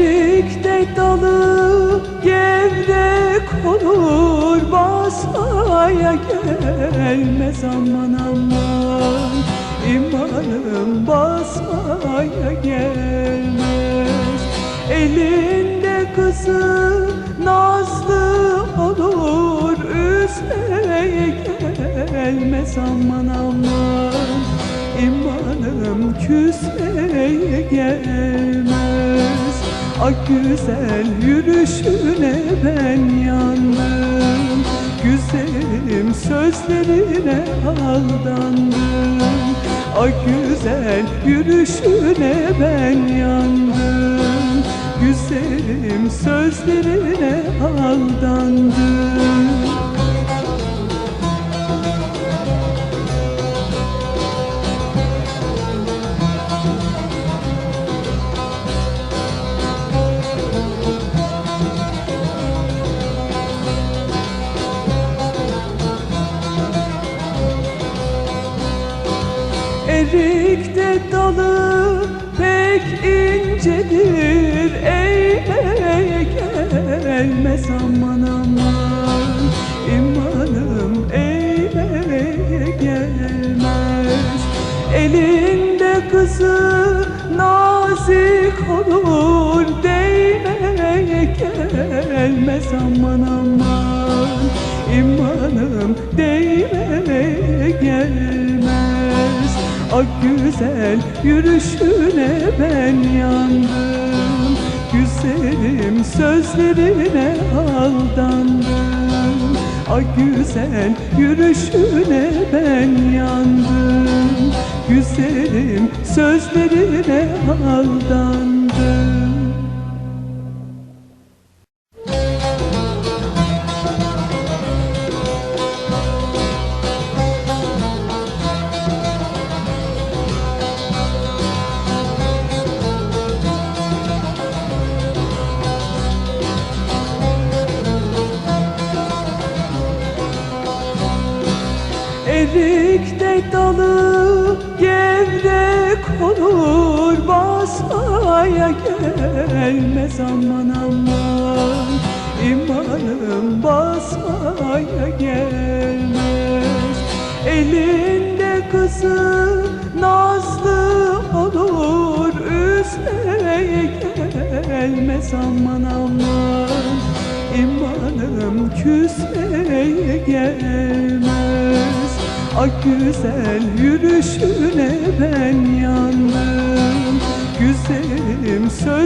Erikte dalı gevrek olur basmaya gelmez aman aman. İmanım basmaya gelmez. Elinde kızı nazlı olur Üzmeye gelmez aman aman. İmanım küsmeye gelmez Ak güzel yürüyüşüne ben yandım. Güzelim sözlerine aldandım. Ak güzel yürüyüşüne ben yandım. Güzelim sözlerine aldandım Erikte dalı pek incedir. Eğmeye gelmez aman aman. İmanım eğmeye gelmez. Elinde kızı nazik olur. Değmeye gelmez aman aman. İmanım değmeye gelmez Ak güzel yürüyüşüne ben yandım. Güzelim sözlerine aldandım. Ak güzel yürüyüşüne ben yandım. Güzelim sözlerine aldandım Erikte dalı gevrek olur basmaya gelmez aman aman. İmanım basmaya gelmez. Elinde kızı nazlı olur Üzmeye gelmez aman aman. İmanım küsmeye gelmez Ak güzel yürüyüşüne ben yandım. Güzelim söz